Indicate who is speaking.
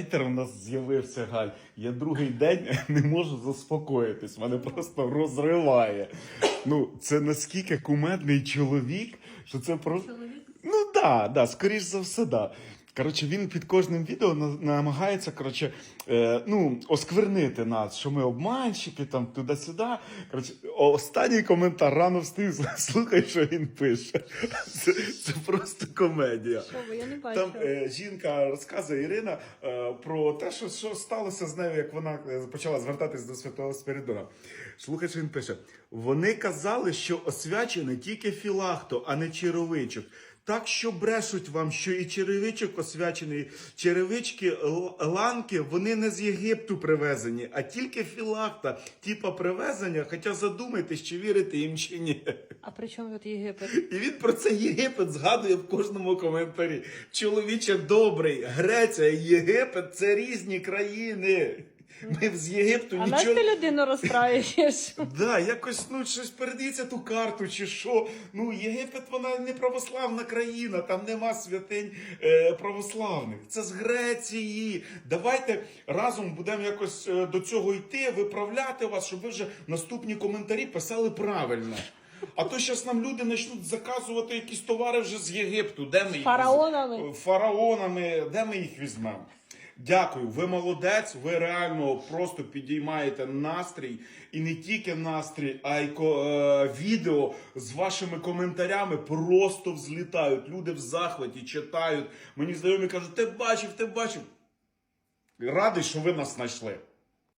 Speaker 1: Хейтер у нас з'явився Галь. Я другий день не можу заспокоїтись. Мене просто розриває. Ну, це наскільки кумедний чоловік, що це просто.
Speaker 2: Чоловік.
Speaker 1: Ну да, да, скоріш за все, да. Коротше, він під кожним відео намагається коротше, е, ну, осквернити нас, що ми обманщики, там туди-сюди. Коротше, останній коментар рано встиг, слухай, що він пише. Це, це просто комедія.
Speaker 2: Що ви? Я не бачу.
Speaker 1: Там е, жінка розказує Ірина е, про те, що, що сталося з нею, як вона е, почала звертатись до святого Спиридона. Слухай, що він пише: вони казали, що освячений тільки філахто, а не черевичок. Так що брешуть вам, що і черевичок освячений, черевички ланки, вони не з Єгипту привезені, а тільки філахта, типа привезення. Хоча задумайтесь, чи вірите їм чи ні.
Speaker 2: А при чому тут Єгипет?
Speaker 1: І він про це Єгипет згадує в кожному коментарі. Чоловіче добрий, Греція Єгипет це різні країни. Ми з Єгипту
Speaker 2: А
Speaker 1: нічого.
Speaker 2: ти людину розстраюєш?
Speaker 1: Да, якось ну щось передається ту карту, чи що. Ну, Єгипет вона не православна країна, там нема святинь е, православних. Це з Греції. Давайте разом будемо якось е, до цього йти, виправляти вас, щоб ви вже наступні коментарі писали правильно. А то зараз нам люди почнуть заказувати якісь товари вже з Єгипту. Де ми їх
Speaker 2: Фараонами?
Speaker 1: фараонами, де ми їх візьмемо? Дякую, ви молодець. Ви реально просто підіймаєте настрій і не тільки настрій, а й е, відео з вашими коментарями просто взлітають. Люди в захваті читають. Мені знайомі кажуть, ти бачив, ти бачив. Радий, що ви нас знайшли.